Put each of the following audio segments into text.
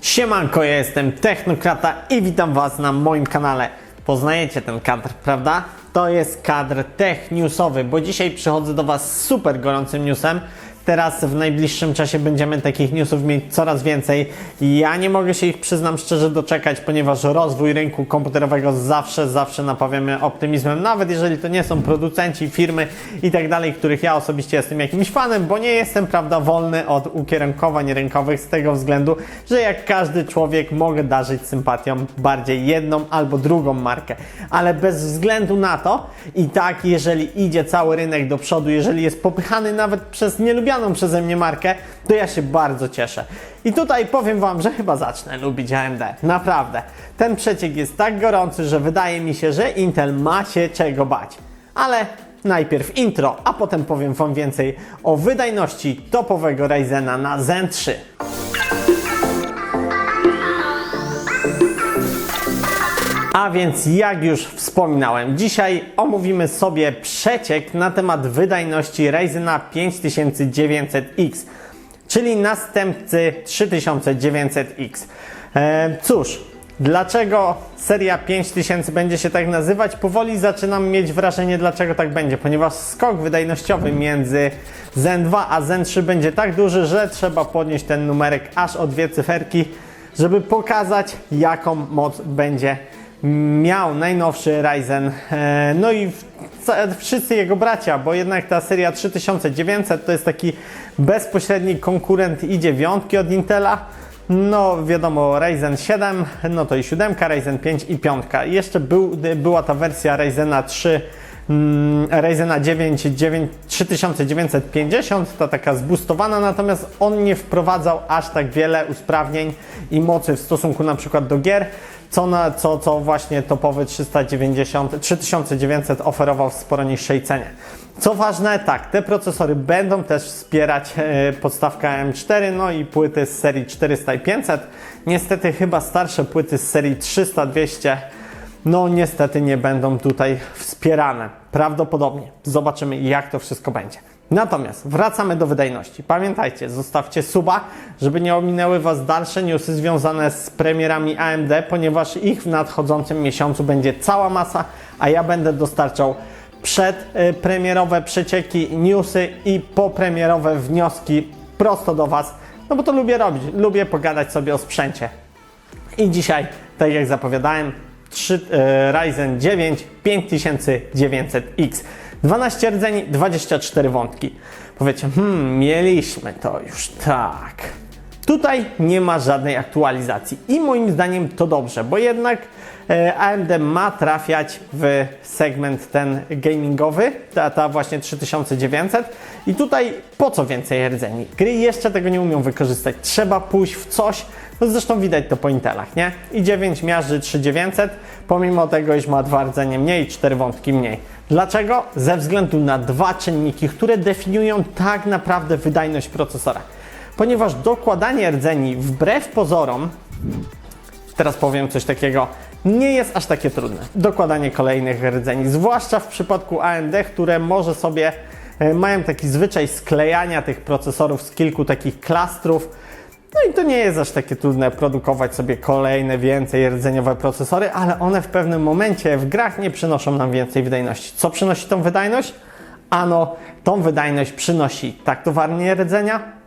Siemanko, ja jestem Technokrata i witam Was na moim kanale. Poznajecie ten kadr, prawda? To jest kadr tech newsowy, bo dzisiaj przychodzę do Was z super gorącym newsem. Teraz w najbliższym czasie będziemy takich newsów mieć coraz więcej. Ja nie mogę się ich, przyznam szczerze, doczekać, ponieważ rozwój rynku komputerowego zawsze, zawsze napawiamy optymizmem, nawet jeżeli to nie są producenci, firmy i tak dalej, których ja osobiście jestem jakimś fanem, bo nie jestem, prawda, wolny od ukierunkowań rynkowych z tego względu, że jak każdy człowiek mogę darzyć sympatią bardziej jedną albo drugą markę, ale bez względu na to i tak, jeżeli idzie cały rynek do przodu, jeżeli jest popychany nawet przez nielubianą przeze mnie markę, to ja się bardzo cieszę. I tutaj powiem Wam, że chyba zacznę lubić AMD. Naprawdę. Ten przeciek jest tak gorący, że wydaje mi się, że Intel ma się czego bać. Ale najpierw intro, a potem powiem Wam więcej o wydajności topowego Ryzena na Zen 3. A więc jak już wspominałem, dzisiaj omówimy sobie przeciek na temat wydajności Ryzena 5900X, czyli następcy 3900X. E, cóż, dlaczego seria 5000 będzie się tak nazywać? Powoli zaczynam mieć wrażenie, dlaczego tak będzie, ponieważ skok wydajnościowy między Zen 2 a Zen 3 będzie tak duży, że trzeba podnieść ten numerek aż o dwie cyferki, żeby pokazać, jaką moc będzie miał najnowszy Ryzen, e, no i wszyscy jego bracia, bo jednak ta seria 3900 to jest taki bezpośredni konkurent i dziewiątki od Intela. No wiadomo, Ryzen 7, no to i 7, Ryzen 5 i 5. I jeszcze był, była ta wersja Ryzena 3, mm, Ryzena 9, 9 3950, ta taka zbustowana, natomiast on nie wprowadzał aż tak wiele usprawnień i mocy w stosunku na przykład do gier, co, na, co, co właśnie topowy 390, 3900 oferował w sporo niższej cenie. Co ważne, tak, te procesory będą też wspierać e, podstawkę M4, no i płyty z serii 400 i 500. Niestety chyba starsze płyty z serii 300, 200 no niestety nie będą tutaj wspierane. Prawdopodobnie. Zobaczymy jak to wszystko będzie. Natomiast wracamy do wydajności. Pamiętajcie, zostawcie suba, żeby nie ominęły Was dalsze newsy związane z premierami AMD, ponieważ ich w nadchodzącym miesiącu będzie cała masa, a ja będę dostarczał przedpremierowe przecieki, newsy i popremierowe wnioski prosto do Was, no bo to lubię robić. Lubię pogadać sobie o sprzęcie. I dzisiaj, tak jak zapowiadałem, 3, e, Ryzen 9 5900X. 12 rdzeni, 24 wątki. Powiecie, hmm, mieliśmy to już, tak. Tutaj nie ma żadnej aktualizacji i moim zdaniem to dobrze, bo jednak AMD ma trafiać w segment ten gamingowy, ta, ta właśnie 3900 i tutaj po co więcej rdzeni? Gry jeszcze tego nie umią wykorzystać, trzeba pójść w coś, no zresztą widać to po Intelach, nie? I 9 miażdży 3900, pomimo tego, iż ma dwa rdzenie mniej, 4 wątki mniej. Dlaczego? Ze względu na dwa czynniki, które definiują tak naprawdę wydajność procesora. Ponieważ dokładanie rdzeni wbrew pozorom, teraz powiem coś takiego, nie jest aż takie trudne. Dokładanie kolejnych rdzeni, zwłaszcza w przypadku AMD, które może sobie e, mają taki zwyczaj sklejania tych procesorów z kilku takich klastrów. No i to nie jest aż takie trudne produkować sobie kolejne, więcej rdzeniowe procesory, ale one w pewnym momencie w grach nie przynoszą nam więcej wydajności. Co przynosi tą wydajność? Ano, tą wydajność przynosi taktowarnie rdzenia,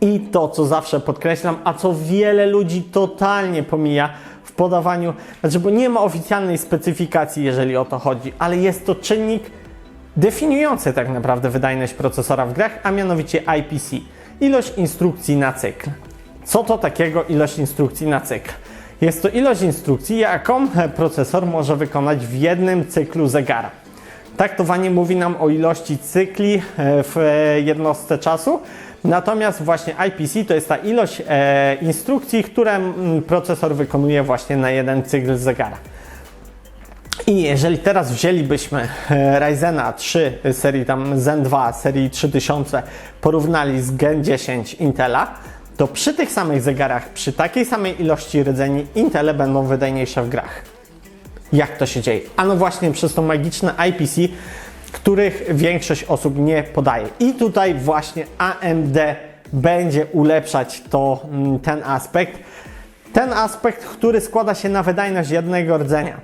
i to, co zawsze podkreślam, a co wiele ludzi totalnie pomija podawaniu, znaczy, bo nie ma oficjalnej specyfikacji, jeżeli o to chodzi, ale jest to czynnik definiujący tak naprawdę wydajność procesora w grach, a mianowicie IPC ilość instrukcji na cykl. Co to takiego ilość instrukcji na cykl? Jest to ilość instrukcji, jaką procesor może wykonać w jednym cyklu zegara. Taktowanie mówi nam o ilości cykli e, w jednostce czasu, natomiast właśnie IPC to jest ta ilość e, instrukcji, które mm, procesor wykonuje właśnie na jeden cykl zegara. I jeżeli teraz wzięlibyśmy e, Ryzena 3 serii tam Zen 2 serii 3000 porównali z Gen 10 Intela, to przy tych samych zegarach, przy takiej samej ilości rdzeni Intele będą wydajniejsze w grach. Jak to się dzieje? Ano właśnie przez to magiczne IPC, których większość osób nie podaje. I tutaj właśnie AMD będzie ulepszać to, mm, ten aspekt. Ten aspekt, który składa się na wydajność jednego rdzenia.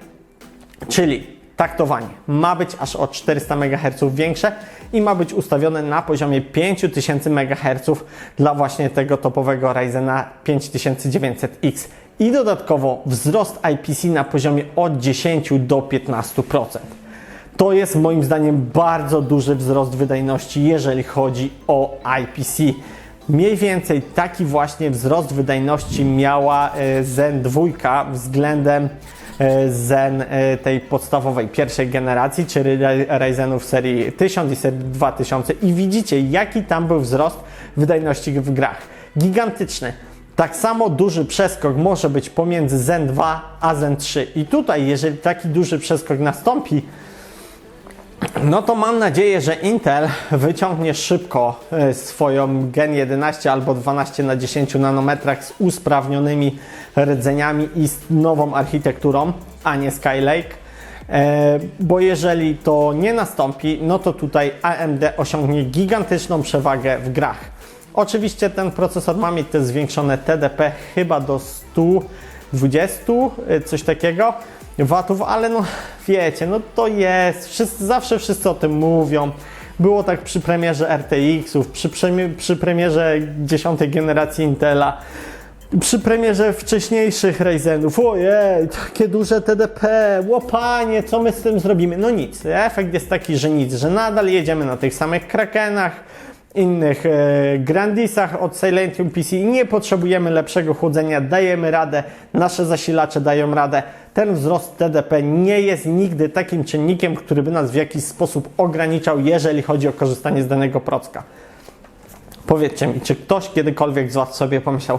Czyli taktowanie ma być aż o 400 MHz większe i ma być ustawione na poziomie 5000 MHz dla właśnie tego topowego Ryzena 5900X. I dodatkowo wzrost IPC na poziomie od 10 do 15%. To jest moim zdaniem bardzo duży wzrost wydajności, jeżeli chodzi o IPC. Mniej więcej taki właśnie wzrost wydajności miała e, Zen 2 względem e, Zen e, tej podstawowej pierwszej generacji, czyli Ry- Ryzenów serii 1000 i serii 2000 i widzicie jaki tam był wzrost wydajności w grach. Gigantyczny. Tak samo duży przeskok może być pomiędzy Zen 2 a Zen 3 i tutaj jeżeli taki duży przeskok nastąpi, no to mam nadzieję, że Intel wyciągnie szybko e, swoją Gen 11 albo 12 na 10 nanometrach z usprawnionymi rdzeniami i z nową architekturą, a nie Skylake. E, Bo jeżeli to nie nastąpi, no to tutaj AMD osiągnie gigantyczną przewagę w grach. Oczywiście ten procesor ma mieć te zwiększone TDP chyba do 120, e, coś takiego watów, ale no wiecie, no to jest, wszyscy, zawsze wszyscy o tym mówią. Było tak przy premierze RTX-ów, przy, przy premierze 10 generacji Intela, przy premierze wcześniejszych Ryzenów. Ojej, takie duże TDP, łopanie, co my z tym zrobimy? No nic, efekt jest taki, że nic, że nadal jedziemy na tych samych Krakenach, innych e, Grandisach od Silentium PC nie potrzebujemy lepszego chłodzenia, dajemy radę, nasze zasilacze dają radę. Ten wzrost TDP nie jest nigdy takim czynnikiem, który by nas w jakiś sposób ograniczał, jeżeli chodzi o korzystanie z danego procka. Powiedzcie mi, czy ktoś kiedykolwiek z Was sobie pomyślał,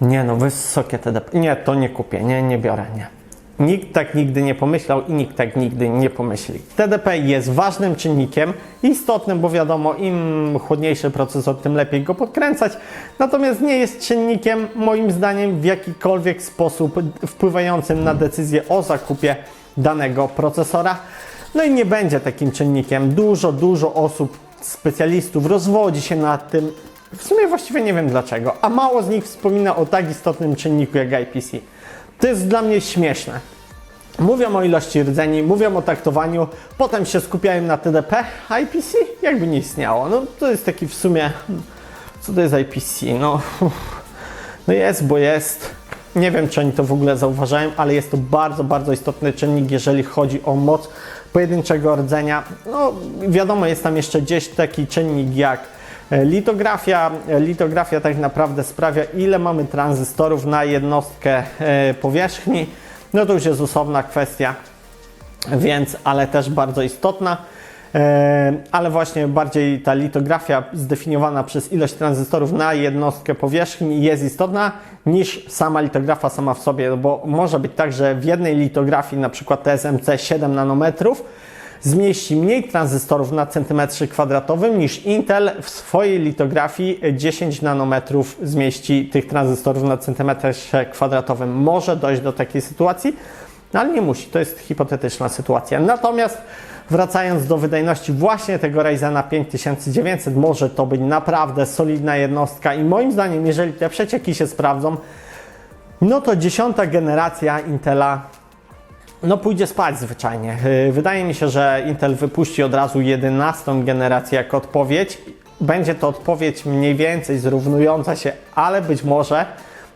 nie no, wysokie TDP, nie, to nie kupię, nie, nie biorę, nie. Nikt tak nigdy nie pomyślał i nikt tak nigdy nie pomyśli. TDP jest ważnym czynnikiem, istotnym, bo wiadomo, im chłodniejszy procesor, tym lepiej go podkręcać. Natomiast nie jest czynnikiem, moim zdaniem, w jakikolwiek sposób wpływającym na decyzję o zakupie danego procesora. No i nie będzie takim czynnikiem. Dużo, dużo osób, specjalistów rozwodzi się nad tym. W sumie właściwie nie wiem dlaczego, a mało z nich wspomina o tak istotnym czynniku jak IPC. To jest dla mnie śmieszne. Mówią o ilości rdzeni, mówią o taktowaniu, potem się skupiają na TDP, IPC jakby nie istniało. No to jest taki w sumie, co to jest IPC? No, no jest, bo jest. Nie wiem, czy oni to w ogóle zauważają, ale jest to bardzo, bardzo istotny czynnik, jeżeli chodzi o moc pojedynczego rdzenia. No, wiadomo, jest tam jeszcze gdzieś taki czynnik jak litografia. E, Litografia tak naprawdę sprawia, ile mamy tranzystorów na jednostkę e, powierzchni. No to już jest osobna kwestia, więc, ale też bardzo istotna. E, Ale właśnie bardziej ta litografia zdefiniowana przez ilość tranzystorów na jednostkę powierzchni jest istotna niż sama litografia sama w sobie, bo może być tak, że w jednej litografii, na przykład TSMC 7 nanometrów, zmieści mniej tranzystorów na centymetrze kwadratowym niż Intel w swojej litografii 10 nanometrów zmieści tych tranzystorów na centymetrze kwadratowym. Może dojść do takiej sytuacji, no ale nie musi, to jest hipotetyczna sytuacja. Natomiast wracając do wydajności właśnie tego Ryzena 5900, może to być naprawdę solidna jednostka i moim zdaniem, jeżeli te przecieki się sprawdzą, no to dziesiąta generacja Intela no pójdzie spać zwyczajnie. Yy, Wydaje mi się, że Intel wypuści od razu 11 generację jako odpowiedź. Będzie to odpowiedź mniej więcej zrównująca się, ale być może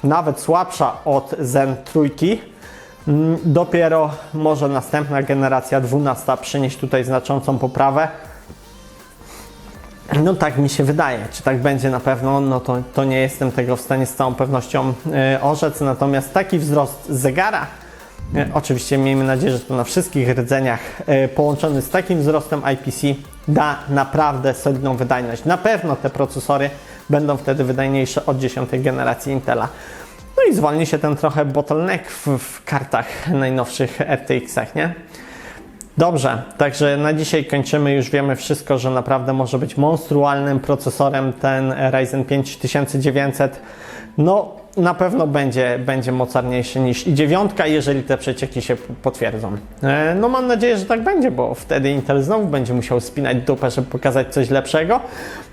nawet słabsza od Zen trójki. Mm, Dopiero może następna generacja 12 przynieść tutaj znaczącą poprawę. No tak mi się wydaje. Czy tak będzie na pewno, no to, to nie jestem tego w stanie z całą pewnością e, orzec. Natomiast taki wzrost zegara, oczywiście miejmy nadzieję, że to na wszystkich rdzeniach e, połączony z takim wzrostem IPC da naprawdę solidną wydajność. Na pewno te procesory będą wtedy wydajniejsze od 10 generacji Intela. No i zwolni się ten trochę bottleneck w, w kartach najnowszych RTX-ach, nie? Dobrze, także na dzisiaj kończymy. Już wiemy wszystko, że naprawdę może być monstrualnym procesorem ten Ryzen 5900. No, na pewno będzie, będzie mocarniejszy niż i dziewiątka, jeżeli te przecieki się potwierdzą. E, No mam nadzieję, że tak będzie, bo wtedy Intel znowu będzie musiał spinać dupę, żeby pokazać coś lepszego.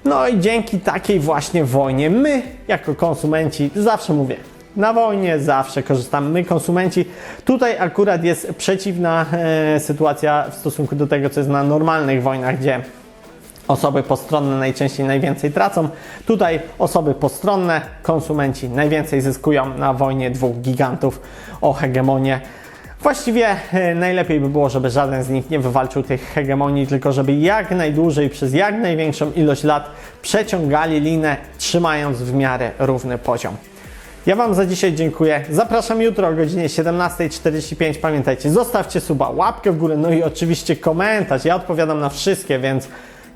No i dzięki takiej właśnie wojnie my, jako konsumenci, zawsze mówię, na wojnie zawsze korzystamy. My, konsumenci, tutaj akurat jest przeciwna e, sytuacja w stosunku do tego, co jest na normalnych wojnach, gdzie Osoby postronne najczęściej najwięcej tracą. Tutaj osoby postronne, konsumenci najwięcej zyskują na wojnie dwóch gigantów o hegemonię. Właściwie e, najlepiej by było, żeby żaden z nich nie wywalczył tych hegemonii, tylko żeby jak najdłużej, przez jak największą ilość lat przeciągali linę, trzymając w miarę równy poziom. Ja Wam za dzisiaj dziękuję. Zapraszam jutro o godzinie 17.45. Pamiętajcie, zostawcie suba, łapkę w górę, no i oczywiście komentarz. Ja odpowiadam na wszystkie, więc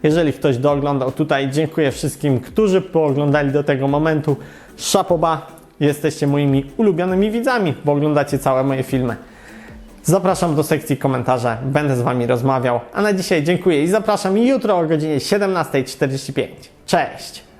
jeżeli ktoś dooglądał tutaj, dziękuję wszystkim, którzy pooglądali do tego momentu. Szapoba, jesteście moimi ulubionymi widzami, bo oglądacie całe moje filmy. Zapraszam do sekcji komentarza, będę z Wami rozmawiał. A na dzisiaj dziękuję i zapraszam jutro o godzinie 17.45. Cześć!